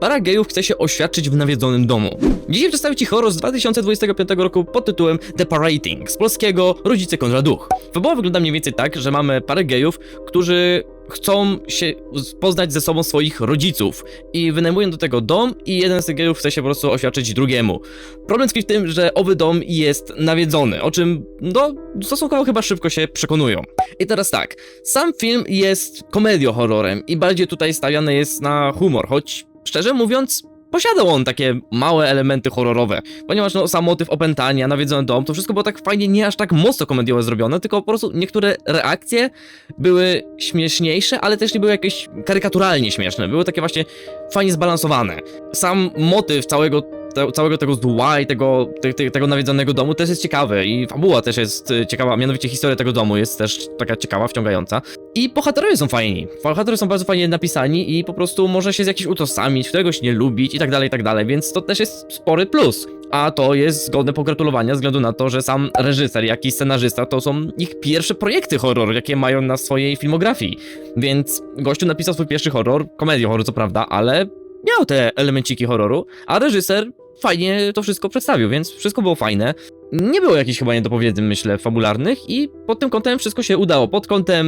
para gejów chce się oświadczyć w nawiedzonym domu. Dzisiaj przedstawię Ci horror z 2025 roku pod tytułem The Parating, z polskiego Rodzice kontra duch. Fabuła wygląda mniej więcej tak, że mamy parę gejów, którzy chcą się poznać ze sobą swoich rodziców i wynajmują do tego dom i jeden z tych gejów chce się po prostu oświadczyć drugiemu. Problem tkwi w tym, że owy dom jest nawiedzony, o czym no stosunkowo chyba szybko się przekonują. I teraz tak, sam film jest komedią-horrorem i bardziej tutaj stawiany jest na humor, choć szczerze mówiąc posiadał on takie małe elementy horrorowe, ponieważ no, sam motyw opętania, nawiedzony dom, to wszystko było tak fajnie, nie aż tak mocno komediowo zrobione, tylko po prostu niektóre reakcje były śmieszniejsze, ale też nie były jakieś karykaturalnie śmieszne, były takie właśnie fajnie zbalansowane. Sam motyw całego te, całego tego zła i tego, te, te, tego nawiedzonego domu też jest ciekawy i fabuła też jest ciekawa, mianowicie historia tego domu jest też taka ciekawa, wciągająca. I bohaterowie są fajni. Bohaterowie są bardzo fajnie napisani i po prostu może się z jakichś utożsamić, któregoś nie lubić i tak dalej, i tak dalej, więc to też jest spory plus. A to jest godne pogratulowania, ze względu na to, że sam reżyser, jak i scenarzysta to są ich pierwsze projekty horror, jakie mają na swojej filmografii. Więc gościu napisał swój pierwszy horror, komedię horror co prawda, ale miał te elemenciki horroru, a reżyser fajnie to wszystko przedstawił, więc wszystko było fajne. Nie było jakichś chyba niedopowiedzeń, myślę, fabularnych i pod tym kątem wszystko się udało. Pod kątem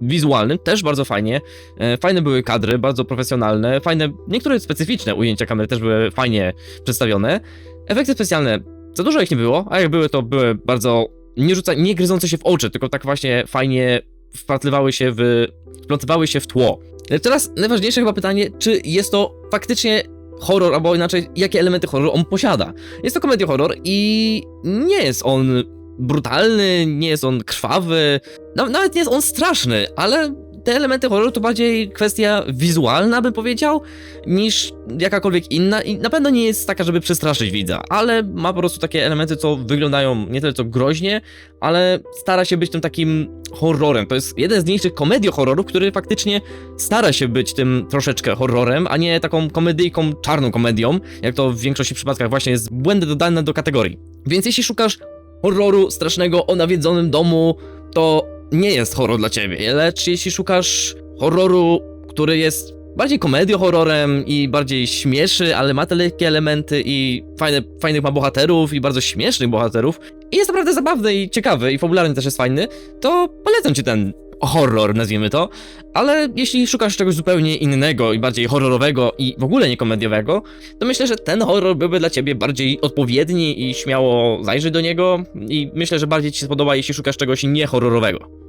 wizualnym też bardzo fajnie. E, Fajne były kadry, bardzo profesjonalne, fajne, niektóre specyficzne ujęcia kamery też były fajnie przedstawione. Efekty specjalne, za dużo ich nie było, a jak były, to były bardzo nie, rzuca, nie gryzące się w oczy, tylko tak właśnie fajnie wpatrywały się w, wplątywały się w tło. E, Teraz najważniejsze chyba pytanie, czy jest to faktycznie horror, albo inaczej, jakie elementy horroru on posiada. Jest to komedia horror i nie jest on brutalny, nie jest on krwawy, naw- nawet nie jest on straszny, ale te elementy horroru to bardziej kwestia wizualna, bym powiedział, niż jakakolwiek inna i na pewno nie jest taka, żeby przestraszyć widza, ale ma po prostu takie elementy, co wyglądają nie tyle co groźnie, ale stara się być tym takim horrorem. To jest jeden z mniejszych komedii-horrorów, który faktycznie stara się być tym troszeczkę horrorem, a nie taką komedyjką, czarną komedią, jak to w większości przypadkach właśnie jest błędy dodane do kategorii. Więc jeśli szukasz horroru strasznego o nawiedzonym domu, to nie jest horror dla ciebie, lecz jeśli szukasz horroru, który jest bardziej komedią-horrorem i bardziej śmieszy, ale ma te lekkie elementy i fajne, fajnych ma bohaterów i bardzo śmiesznych bohaterów i jest naprawdę zabawny i ciekawy i fabularny też jest fajny, to polecam ci ten horror, nazwijmy to, ale jeśli szukasz czegoś zupełnie innego i bardziej horrorowego i w ogóle nie komediowego, to myślę, że ten horror byłby dla ciebie bardziej odpowiedni i śmiało zajrzyj do niego i myślę, że bardziej ci się spodoba, jeśli szukasz czegoś niehorrorowego.